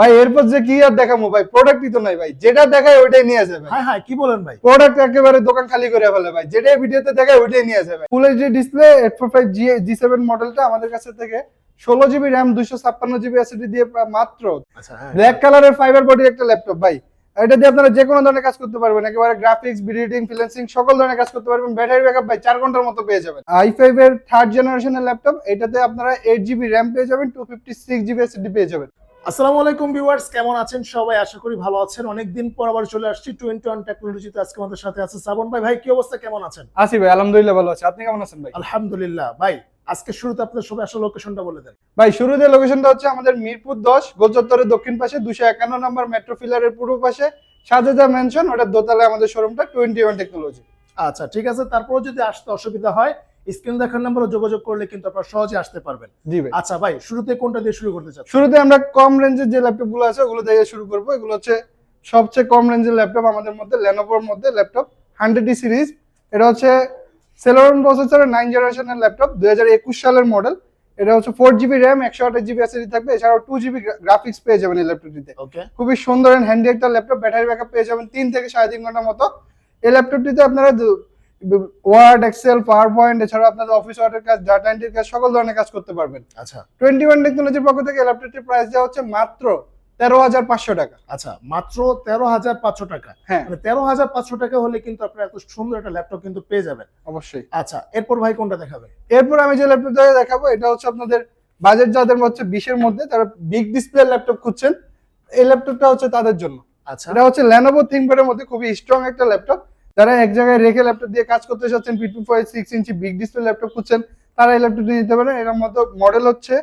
ভাই এরপর যে কি আর দেখাবো ভাই? প্রোডাক্টই তো নাই ভাই। যেটা দেখায় ওইটাই নিয়ে যাবে হ্যাঁ হ্যাঁ কি বলেন ভাই? প্রোডাক্ট একেবারে দোকান খালি করে ফেলে ভাই। যেটাই ভিডিওতে দেখায় ওইটাই নিয়ে যাবে full HD display eight four five G G seven মডেলটা আমাদের কাছে থেকে ষোলো জিবি র্যাম দুইশো ছাপ্পান্ন জিবি এসএসডি দিয়ে মাত্র আচ্ছা ব্ল্যাক কালারের ফাইবার বডির একটা ল্যাপটপ ভাই। এটা দিয়ে আপনারা যে কোনো ধরনের কাজ করতে পারবেন। একেবারে গ্রাফিক্স ভিডিও ফ্রিল্যান্সিং সকল ধরনের কাজ করতে পারবেন। ব্যাটারি ব্যাকআপ ভাই চার ঘণ্টার মতো পেয়ে যাবেন। আই ফাইভ এর থার্ড জেনারেশনের ল্যাপটপ এটাতে আপনারা এইট জিবি র্যাম পেয়ে যাবেন two fifty six GB SSD পেয়ে যাবেন। আসসালামু আলাইকুম ভিউয়ার্স কেমন আছেন সবাই? আশা করি ভালো আছেন। অনেকদিন পর আবার চলে আসছি টোয়েন্টি ওয়ান টেকনোলজিতে। আজকে আমাদের সাথে আছে শ্রাবণ ভাই। ভাই কি অবস্থা? কেমন আছেন? আসি ভাই আলহামদুলিল্লাহ ভালো আছে। আপনি কেমন আছেন ভাই? আলহামদুলিল্লাহ। ভাই আজকে শুরুতে আপনাদের সবাই আসলে লোকেশনটা বলে দেন। ভাই শুরুতে লোকেশনটা হচ্ছে আমাদের মিরপুর দশ গোলচত্বরের দক্ষিণ পাশে দুশো একান্ন নম্বর মেট্রো ফিলারের পূর্ব পাশে সাজেদা মেনশন ওটা দোতলায় আমাদের শোরুমটা টোয়েন্টি ওয়ান টেকনোলজি। আচ্ছা ঠিক আছে। তারপর যদি আসতে অসুবিধা হয় স্ক্রিন দেখার নাম্বারে যোগাযোগ করলে কিন্তু আপনারা সহজে আসতে পারবেন। জি ভাই। আচ্ছা ভাই শুরুতে কোনটা দিয়ে শুরু করতে চাচ্ছেন? শুরুতে আমরা কম রেঞ্জের যে ল্যাপটপগুলো আছে ওগুলো দিয়ে শুরু করব। এগুলো হচ্ছে সবচেয়ে কম রেঞ্জের ল্যাপটপ আমাদের মধ্যে লেনোভোর মধ্যে ল্যাপটপ হান্ড্রেড ডি সিরিজ এটা হচ্ছে সেলোরন প্রসেসরের নাইন জেনারেশনের ল্যাপটপ দুই হাজার একুশ সালের মডেল এটা হচ্ছে ফোর জিবি র্যাম একশো আঠাশ জিবি এসএসডি থাকবে। এছাড়াও টু জিবি গ্রাফিক্স পেয়ে যাবেন এই ল্যাপটপটিতে খুবই সুন্দর এন্ড হ্যান্ডি একটা ল্যাপটপ ব্যাটারি ব্যাকআপ পেয়ে যাবেন তিন থেকে সাড়ে তিন ঘণ্টার মতো। এই ল্যাপটপটিতে আপনারা ওয়ার্ড এক্সেল পাওয়ার পয়েন্ট এছাড়াও আপনাদের অফিস ওয়ার্ডের কাজ ডাটা এন্ট্রির কাজ সকল ধরনের কাজ করতে পারবেন। আচ্ছা। টোয়েন্টি ওয়ান টেকনোলজির পক্ষ থেকে ল্যাপটপটির প্রাইস দেওয়া হচ্ছে মাত্র তেরো হাজার পাঁচশো টাকা। আচ্ছা মাত্র তেরো হাজার পাঁচশো টাকা। হ্যাঁ। মানে তেরো হাজার পাঁচশো টাকা হলে কিন্তু আপনারা এত সুন্দর একটা ল্যাপটপ কিন্তু পেয়ে যাবেন। অবশ্যই। আচ্ছা এরপর ভাই কোনটা দেখাবে? এরপর আমি যে ল্যাপটপটা দেখাবো এটা হচ্ছে আপনাদের বাজেট যাদের হচ্ছে বিশের মধ্যে তারা বিগ ডিসপ্লে ল্যাপটপ খুঁজছেন। এই ল্যাপটপটা হচ্ছে তাদের জন্য। আচ্ছা। এটা হচ্ছে ল্যানোভো থিঙ্কপ্যাডের মধ্যে খুবই স্ট্রং একটা ল্যাপটপ যারা এক জায়গায় রেখে ল্যাপটপ দিয়ে কাজ করতে চাচ্ছেন P two five six inch big display laptop খুঁজছেন তারা এই ল্যাপটপটি নিতে পারেন। এর মতো মডেল হচ্ছে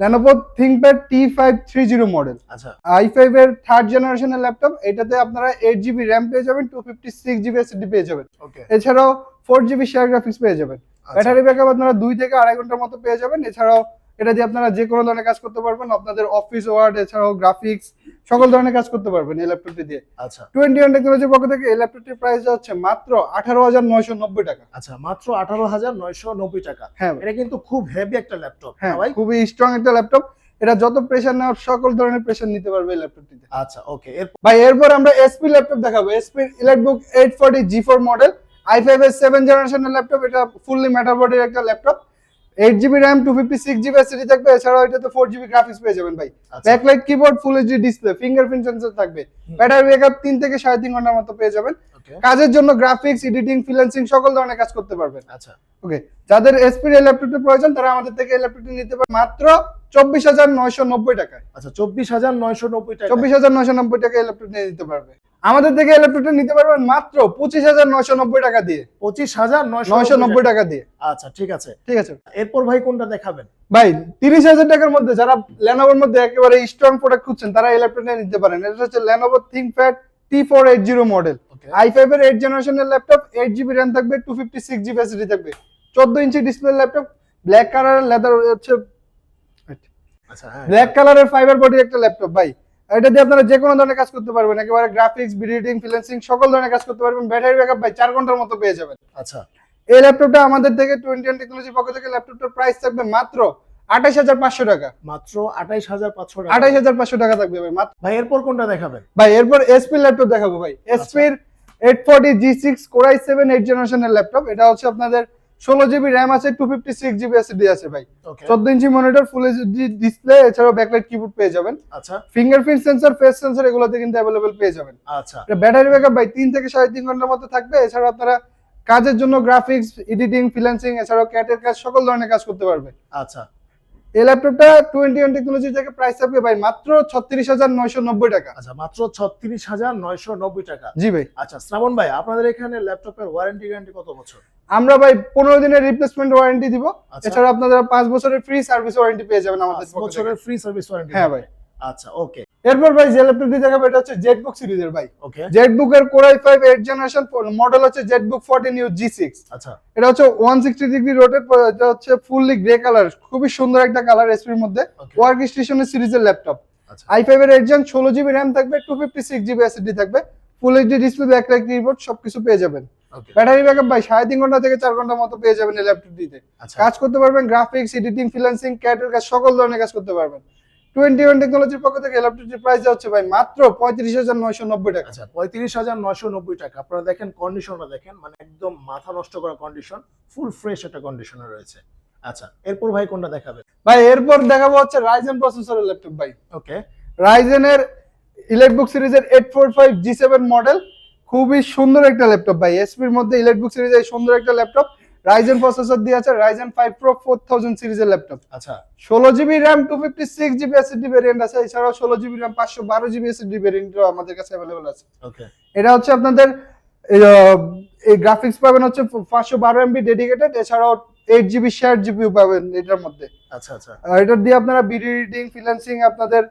Lenovo ThinkPad T five three zero model আচ্ছা। আই ফাইভ এর থার্ড জেনারেশনের ল্যাপটপ এটাতে আপনারা এইট জিবি র্যাম পেয়ে যাবেন টু ফিফটি সিক্স জিবি পেয়ে যাবেন। ওকে এছাড়াও ফোর জিবি শেয়ার গ্রাফিক্স পেয়ে যাবেন। আচ্ছা। ব্যাটারি ব্যাকআপ আপনারা দুই থেকে আড়াই ঘণ্টার মতো পেয়ে যাবেন। এছাড়াও এটা দিয়ে আপনারা যে কোনো ধরনের কাজ করতে পারবেন। আপনাদের অফিস ওয়ার্ড এছাড়াও গ্রাফিক্স সকল ধরনের কাজ করতে পারবেন এই ল্যাপটপটি দিয়ে। আচ্ছা। টোয়েন্টি ওয়ান টেকনোলজির পক্ষ থেকে এই ল্যাপটপটির প্রাইস হচ্ছে মাত্র আঠারো হাজার নয়শো নব্বই টাকা। আচ্ছা মাত্র আঠারো হাজার নয়শো নব্বই টাকা। হ্যাঁ এটা কিন্তু খুব হেভি একটা ল্যাপটপ হ্যাঁ ভাই? খুবই স্ট্রং একটা ল্যাপটপ এটা যত প্রেশার নেওয়ার সকল ধরনের প্রেশার নিতে পারবে এই ল্যাপটপটিতে আচ্ছা ওকে ভাই এরপর আমরা এসপি ল্যাপটপ দেখাবো। HP EliteBook eight forty G four model i five এর সেভেন জেনারেশনের ল্যাপটপ এটা ফুললি ম্যাটার বডির একটা laptop eight GB RAM two fifty six GB SSD থাকবে এছাড়াও এটাতে ফোর জিবি গ্রাফিক্স পেয়ে যাবেন ভাই। Backlight keyboard full HD display fingerprint sensor থাকবে। ব্যাটারি ব্যাকআপ তিন থেকে সাড়ে তিন ঘণ্টার মতো পেয়ে যাবেন। কাজের জন্য গ্রাফিক্স এডিটিং ফ্রিল্যান্সিং সকল ধরনের কাজ করতে পারবেন। আচ্ছা। ওকে যাদের এসপির এই ল্যাপটপটি প্রয়োজন তারা আমাদের থেকে ল্যাপটপটি নিতে পারে মাত্র চব্বিশ হাজার নয়শো নব্বই টাকায়। আচ্ছা চব্বিশ হাজার নয়শো নব্বই টাকা চব্বিশ হাজার নয়শো নব্বই টাকা ল্যাপটপ নিয়ে নিতে পারবে। আমাদের থেকে ল্যাপটপটা নিতে পারবেন মাত্র পঁচিশ হাজার নয়শো নব্বই টাকা দিয়ে। পঁচিশ হাজার নয়শো নব্বই টাকা দিয়ে। আচ্ছা ঠিক আছে। ঠিক আছে। এরপর ভাই কোনটা দেখাবেন? ভাই তিরিশ হাজার টাকার মধ্যে যারা ল্যানোভোর মধ্যে একেবারে স্ট্রং প্রোডাক্ট খুঁজছেন তারা এই ল্যাপটপটা নিতে পারেন। এটা হচ্ছে Lenovo ThinkPad T four eight zero model i five এর এইট জেনারেশনের ল্যাপটপ এইট জিবি র্যাম থাকবে two fifty six GB SSD থাকবে। চোদ্দ inch display laptop black colour leather হচ্ছে ব্ল্যাক কালারের ফাইবার বডির একটা ল্যাপটপ ভাই। এটা দিয়ে আপনারা যে কোনো ধরনের কাজ করতে পারবেন। একেবারে গ্রাফিক্স ভিডিও ফ্রিল্যান্সিং সকল ধরনের কাজ করতে পারবেন। ব্যাটারি ব্যাকআপ ভাই চার ঘণ্টার মতো পেয়ে যাবেন। আচ্ছা। এই ল্যাপটপটা আমাদের থেকে টোয়েন্টি ওয়ান টেকনোলজির পক্ষ থেকে ল্যাপটপটার প্রাইস থাকবে মাত্র আঠাশ হাজার পাঁচশো টাকা। মাত্র আঠাইশ হাজার পাঁচশো টাকা। আঠাশ হাজার পাঁচশো টাকা থাকবে ভাই মাত্র। ভাই এরপর কোনটা দেখাবেন? ভাই এরপর এসপি ল্যাপটপ দেখাবো ভাই। এসপির eight forty G six core i seven eight জেনারেশনের ল্যাপটপ এটা হচ্ছে আপনাদের ষোলো জিবি র্যাম আছে two fifty six GB SSD আছে ভাই। চোদ্দ inch monitor full HD display এছাড়াও ব্যাকলাইট কিবোর্ড পেয়ে যাবেন। আচ্ছা। ফিঙ্গারপ্রিন্ট সেন্সর ফেস সেন্সর এগুলোতে কিন্তু অ্যাভেলেবেল পেয়ে যাবেন। আচ্ছা। ব্যাটারি ব্যাকআপ ভাই তিন থেকে সাড়ে তিন ঘণ্টার মতো থাকবে। এছাড়াও আপনারা কাজের জন্য গ্রাফিক্স এডিটিং ফ্রিল্যান্সিং এছাড়াও ক্যাটের কাজ সকল ধরনের কাজ করতে পারবে। আচ্ছা। এই ল্যাপটপটা টোয়েন্টি ওয়ান টেকনোলজি থেকে প্রাইস থাকবে ভাই মাত্র ছত্রিশ হাজার নয়শো নব্বই টাকা। আচ্ছা মাত্র ছত্রিশ হাজার নয়শো নব্বই টাকা। জি ভাই। আচ্ছা শ্রাবণ ভাই আপনাদের এখানে ল্যাপটপের ওয়ারেন্টি গ্যারান্টি কত বছর? আমরা ভাই পনেরো দিনের রিপ্লেসমেন্ট ওয়ারেন্টি দিব। আচ্ছা। এছাড়া আপনারা পাঁচ বছরের ফ্রি সার্ভিস ওয়ারেন্টি পেয়ে যাবেন আমাদের। বছরের ফ্রি সার্ভিস ওয়ারেন্টি হ্যাঁ ভাই। আচ্ছা ওকে এরপর ভাই যে ল্যাপটপটি দেখাবো এটা হচ্ছে জেটবুক সিরিজের ভাই। ওকে জেটবুক এর core i five eight generation model হচ্ছে ZBook fourteen U G six আচ্ছা। এটা হচ্ছে ওয়ান সিক্সটি ডিগ্রি রোটেট এটা হচ্ছে ফুললি গ্রে কালার খুবই সুন্দর একটা কালার এসপির মধ্যে। ওয়ার্ক স্টেশনের সিরিজের ল্যাপটপ আচ্ছা। আই ফাইভ এর এইট জেন ষোলো জিবি র্যাম থাকবে two fifty six GB SSD থাকবে। Full HD display backlight keyboard সবকিছু পেয়ে যাবেন। ব্যাটারি ব্যাকআপ ভাই সাড়ে তিন ঘণ্টা থেকে চার ঘণ্টার মতো পেয়ে যাবেন এই ল্যাপটপটিতে আচ্ছা। কাজ করতে পারবেন গ্রাফিক্স এডিটিং ফ্রিল্যান্সিং ক্যাটের কাজ সকল ধরনের কাজ করতে পারবেন। টোয়েন্টি ওয়ান টেকনোলজির পক্ষ থেকে ল্যাপটপটির প্রাইস হচ্ছে ভাই মাত্র পঁয়ত্রিশ হাজার নয়শো নব্বই টাকা। আচ্ছা পঁয়ত্রিশ হাজার নয়শো নব্বই টাকা। আপনারা দেখেন কন্ডিশনটা দেখেন মানে একদম মাথা নষ্ট করা কন্ডিশন ফুল ফ্রেশ একটা কন্ডিশনে রয়েছে। আচ্ছা এরপর ভাই কোনটা দেখাবে? ভাই এরপর দেখাবো হচ্ছে রাইজেন প্রসেসরের ল্যাপটপ ভাই। ওকে রাইজেনের ইলেকট্রিক সিরিজের eight four five G seven model খুবই সুন্দর একটা ল্যাপটপ ভাই। এসপির মধ্যে ইলেকট্রিক সিরিজের সুন্দর একটা ল্যাপটপ রাইজেন প্রসেসর দিয়ে আছে Ryzen five pro four thousand সিরিজের ল্যাপটপ আচ্ছা। ষোলো GB RAM two fifty six GB SSD variant আছে। এছাড়াও ষোলো জিবি র্যাম পাঁচশো বারো জিবি এসএসডি ভেরিয়েন্টও আমাদের কাছে অ্যাভেলেবল আছে। ওকে এটা হচ্ছে আপনাদের এই, গ্রাফিক্স পাবেন হচ্ছে পাঁচশো বারো এমবি ডেডিকেটেড এছাড়াও এইট জিবি শেয়ার জিপিও পাবেন এটার মধ্যে। আচ্ছা আচ্ছা। এটার দিয়ে আপনারা ভিডিও এডিটিং ফ্রিল্যান্সিং আপনাদের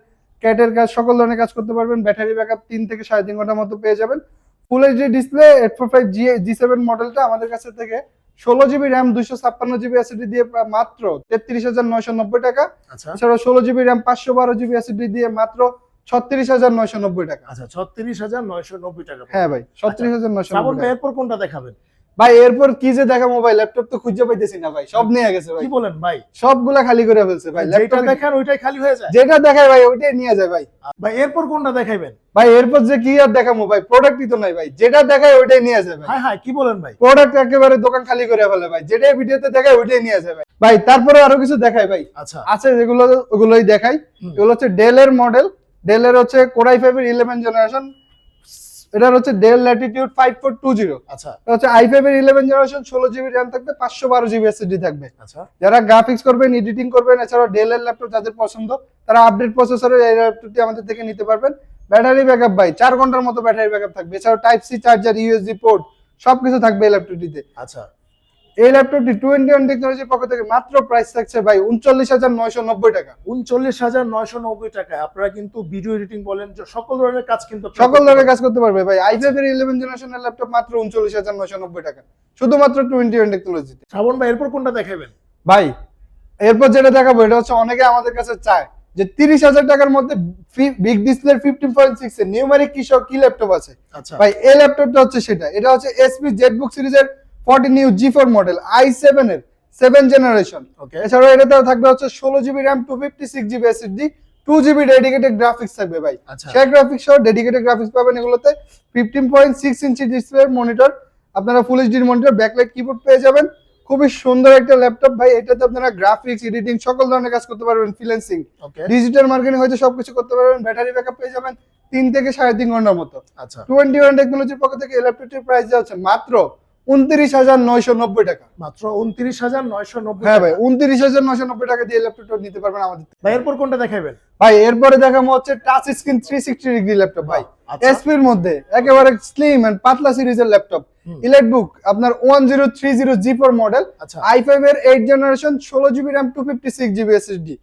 ক্যাটের কাজ সকল ধরনের কাজ করতে পারবেন। ব্যাটারি ব্যাকআপ তিন থেকে সাড়ে তিন ঘণ্টার মতো পেয়ে যাবেন। Full HD display eight four five G G seven মডেলটা আমাদের কাছে থেকে ষোলো জিবি র্যাম দুইশো ছাপ্পান্ন জিবি এসিডি দিয়ে মাত্র তেত্রিশ হাজার নয়শো নব্বই টাকা। এছাড়া এছাড়াও ষোলো জিবি র্যাম পাঁচশো বারো জিবি এসিডি দিয়ে মাত্র ছত্রিশ হাজার নয়শো নব্বই টাকা। আচ্ছা ছত্রিশ হাজার নয়শো নব্বই টাকা। হ্যাঁ ভাই ছত্রিশ হাজার নয়শো নব্বই টাকা। এরপর কোনটা দেখাবেন? ভাই এরপর কি যে দেখা মোবাইল ল্যাপটপ তো খুঁজে পাইতেছি না ভাই সব নিয়ে গেছে ভাই। কি বলেন ভাই? সবগুলা খালি করে ফেলছে ভাই যেটা ল্যাপটপ দেখান ওইটাই খালি হয়ে যায়। যেটা দেখায় ভাই ওইটাই নিয়ে যায় ভাই। ভাই এরপর কোনটা দেখাইবেন? ভাই এরপর যে কি আর দেখাবো ভাই প্রোডাক্টই তো নাই ভাই যেটা দেখায় ওইটাই নিয়ে যায় ভাই। হ্যাঁ হ্যাঁ কি বলেন ভাই? প্রোডাক্ট একেবারে দোকান খালি করে ফেলে ভাই যেটাই ভিডিওতে দেখায় ওইটাই নিয়ে যায় ভাই। ভাই তারপরে আরও কিছু দেখায় ভাই। আচ্ছা। আছে যেগুলো ওগুলোই দেখাই। এগুলো হচ্ছে ডেল এর মডেল ডেল এর হচ্ছে কোরাই ফাইভের ইলেভেন জেনারেশন এটার হচ্ছে Dell Latitude five four two zero আচ্ছা। হচ্ছে আই ফাইভ এর ইলেভেন জেনারেশন ষোলো জিবি র্যাম থাকবে পাঁচশো বারো জিবি এসএসডি থাকবে। আচ্ছা। যারা গ্রাফিক্স করবেন এডিটিং করবেন এছাড়াও ডেল এর ল্যাপটপ যাদের পছন্দ তারা আপডেট প্রসেসরের এই ল্যাপটপটি আমাদের থেকে নিতে পারবেন। ব্যাটারি ব্যাকআপ ভাই চার ঘণ্টার মতো ব্যাটারি ব্যাকআপ থাকবে। এছাড়াও type C charger USB port সবকিছু থাকবে এই ল্যাপটপটিতে আচ্ছা। এই ল্যাপটপটি টোয়েন্টি ওয়ান টেকনোলজির পক্ষ থেকে মাত্র প্রাইস থাকছে ভাই উনচল্লিশ হাজার নয়শো নব্বই টাকা। উনচল্লিশ হাজার নয়শো নব্বই টাকা। আপনারা কিন্তু ভিডিও এডিটিং বলেন যে সকল ধরনের কাজ কিন্তু সকল ধরনের কাজ করতে পারবে ভাই। আই এর ইলেভেন জেনারেশনের ল্যাপটপ মাত্র উনচল্লিশ হাজার নয়শো নব্বই টাকা। শুধুমাত্র টোয়েন্টি ওয়ান টেকনোলজিতে শ্রাবণ ভাই এরপর কোনটা দেখাবেন? ভাই এরপর যেটা দেখাবো এটা হচ্ছে অনেকে আমাদের কাছে চায় যে তিরিশ হাজার টাকার মধ্যে big display fifteen point six এর নিউমারিক কি ল্যাপটপ আছে? আচ্ছা। ভাই এই ল্যাপটপটা হচ্ছে সেটা। এটা হচ্ছে এসপি জেটবুক সিরিজের forty new G four model i seven এর সেভেন জেনারেশন এছাড়াও এটাতেও থাকবে হচ্ছে ষোলো GB RAM two fifty six GB SSD two GB dedicated graphics থাকবে ভাই। আচ্ছা। শেয়ার গ্রাফিক্স সহ ডেডিকেটেড গ্রাফিক্স পাবেন এগুলোতে। Fifteen point six inch display monitor আপনারা ফুল এইচডির মনিটর ব্যাকলাইট কিবোর্ড পেয়ে যাবেন। খুবই সুন্দর একটা ল্যাপটপ ভাই এটাতে আপনারা গ্রাফিক্স এডিটিং সকল ধরনের কাজ করতে পারবেন ফ্রিল্যান্সিং ডিজিটাল মার্কেটিং হয়তো সবকিছু করতে পারবেন ব্যাটারি ব্যাকআপ পেয়ে যাবেন তিন থেকে সাড়ে তিন ঘণ্টার মতো। আচ্ছা। টোয়েন্টি ওয়ান টেকনোলজির পক্ষ থেকে এই ল্যাপটপটির প্রাইস যাচ্ছে মাত্র উনত্রিশ হাজার নয়শো নব্বই টাকা। মাত্র উনত্রিশ হাজার নয়শো নব্বই হ্যাঁ ভাই উনত্রিশ হাজার নয়শো নব্বই টাকা দিয়ে ল্যাপটপটা নিতে পারবেন আমাদের ভাই এরপর কোনটা দেখাবেন ভাই এরপরে দেখাবো হচ্ছে touch screen three sixty degree laptop ভাই। আচ্ছা। এসপির মধ্যে একেবারে স্লিম এন্ড পাতলা সিরিজের ল্যাপটপ। আপনার one zero three zero G four model আচ্ছা। আই ফাইভ এর এইট জেনারেশন ষোলো GB RAM two fifty six GB SSD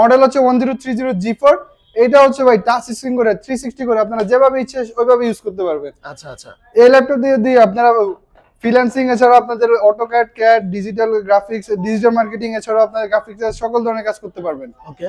model হচ্ছে one zero three zero G four এটা হচ্ছে ভাই টাচ স্ক্রিন করে থ্রি সিক্সটি করে আপনারা যেভাবে ইচ্ছে ওইভাবে ইউজ করতে পারবেন। আচ্ছা আচ্ছা। এই ল্যাপটপ দিয়ে দিয়ে আপনারা ফ্রিল্যান্সিং এছাড়াও আপনাদের AutoCAD CAD digital graphics digital marketing এছাড়াও আপনার গ্রাফিক্স সকল ধরনের কাজ করতে পারবেন। ওকে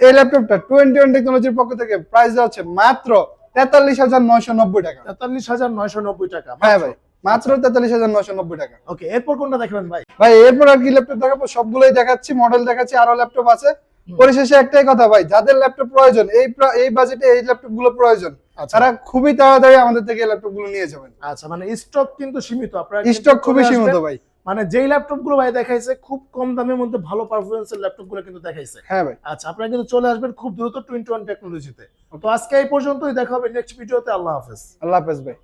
এই ল্যাপটপটা টোয়েন্টি ওয়ান টেকনোলজির পক্ষ থেকে প্রাইস হচ্ছে মাত্র তেতাল্লিশ হাজার নয়শো নব্বই টাকা। তেতাল্লিশ হাজার নয়শো নব্বই টাকা হ্যাঁ ভাই মাত্র তেতাল্লিশ হাজার নয়শো নব্বই টাকা। ওকে এরপর কোনটা দেখাবেন ভাই? ভাই এরপর আর কি ল্যাপটপ দেখাবো? সবগুলোই দেখাচ্ছি মডেল দেখাচ্ছি আরও ল্যাপটপ আছে। পরিশেষে একটাই কথা ভাই যাদের ল্যাপটপ প্রয়োজন এই এই বাজেটে এই ল্যাপটপগুলো প্রয়োজন তারা খুবই তাড়াতাড়ি আমাদের থেকে ল্যাপটপগুলো নিয়ে যাবেন। আচ্ছা মানে স্টক কিন্তু সীমিত। আপনার স্টক খুবই সীমিত ভাই। মানে যেই ল্যাপটপগুলো ভাই দেখাইছে খুব কম দামের মধ্যে ভালো পারফরমেন্স এর ল্যাপটপগুলো কিন্তু দেখাইছে। হ্যাঁ ভাই। আচ্ছা আপনারা কিন্তু চলে আসবেন খুব দ্রুত টোয়েন্টি ওয়ান টেকনোলজিতে তো। আজকে এই পর্যন্তই দেখা হবে নেক্সট ভিডিওতে আল্লাহ হাফেজ। আল্লাহ হাফেজ ভাই।